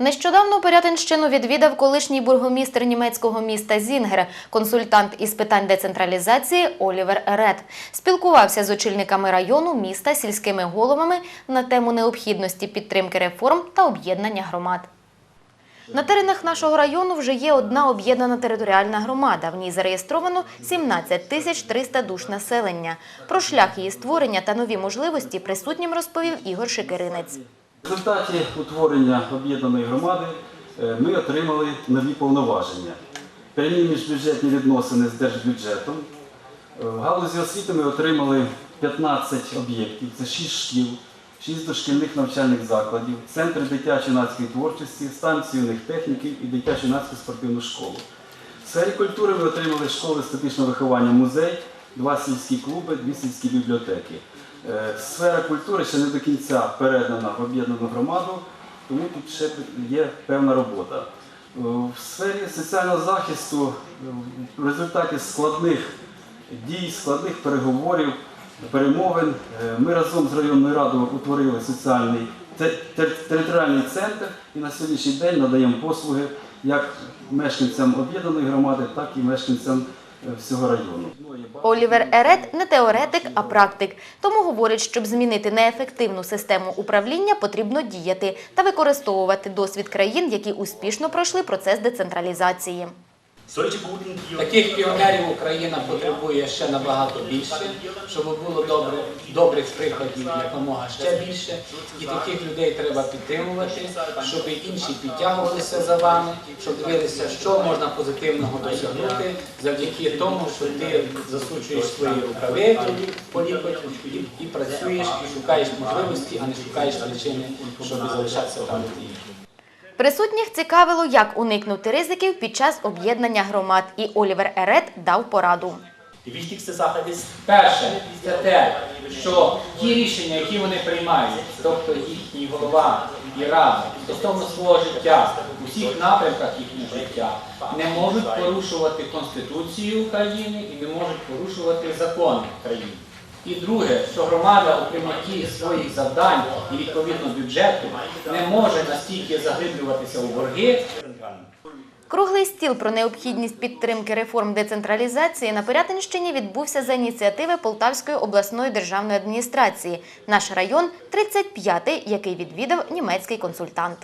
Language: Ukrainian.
Нещодавно Порятинщину відвідав колишній бургомістр німецького міста Зінгер, консультант із питань децентралізації Олівер Ред. Спілкувався з очільниками району, міста, сільськими головами на тему необхідності підтримки реформ та об'єднання громад. На теренах нашого району вже є одна об'єднана територіальна громада. В ній зареєстровано 17 тисяч 300 душ населення. Про шлях її створення та нові можливості присутнім розповів Ігор Шикиринець. В результаті утворення об'єднаної громади е, ми отримали нові повноваження. Прямі міжбюджетні відносини з держбюджетом. Е, В галузі освіти ми отримали 15 об'єктів, це 6 шкіл, 6 дошкільних навчальних закладів, центри дитячо-юнацької творчості, станції юних техніків і дитячо-юнацьку спортивну школу. В сфері культури ми отримали школи статичного виховання музей, два сільські клуби, дві сільські бібліотеки. Е, Сфера культури ще не до кінця передана в об'єднану громаду, тому тут ще є певна робота. Е, В сфері соціального захисту е, в результаті складних дій, складних переговорів, перемовин ми разом з районною радою утворили соціальний те- те- територіальний центр і на сьогоднішній день надаємо послуги як мешканцям об'єднаної громади, так і мешканцям всього району. Олівер Ерет не теоретик, а практик. Тому говорить, щоб змінити неефективну систему управління, потрібно діяти та використовувати досвід країн, які успішно пройшли процес децентралізації. Таких піонерів Україна потребує ще набагато більше, щоб було добре, добрих прикладів якомога ще більше. І таких людей треба підтримувати, щоб інші підтягувалися за вами, щоб дивилися, що можна позитивного досягнути завдяки тому, що ти засучуєш свої рукави по і, і працюєш, і шукаєш можливості, а не шукаєш причини, щоб залишатися там, де. Присутніх цікавило, як уникнути ризиків під час об'єднання громад, і Олівер Ерет дав пораду. Перше, це те, що ті рішення, які вони приймають, тобто їхній голова і рада стосовно свого життя, у всіх напрямках їхнього життя, не можуть порушувати Конституцію України і не можуть порушувати закони країни. І друге, що громада у прийматті своїх завдань і відповідно бюджету не може настільки заглиблюватися у борги, Круглий стіл про необхідність підтримки реформ децентралізації на Пирятинщині відбувся за ініціативи Полтавської обласної державної адміністрації. Наш район – 35-й, який відвідав німецький консультант.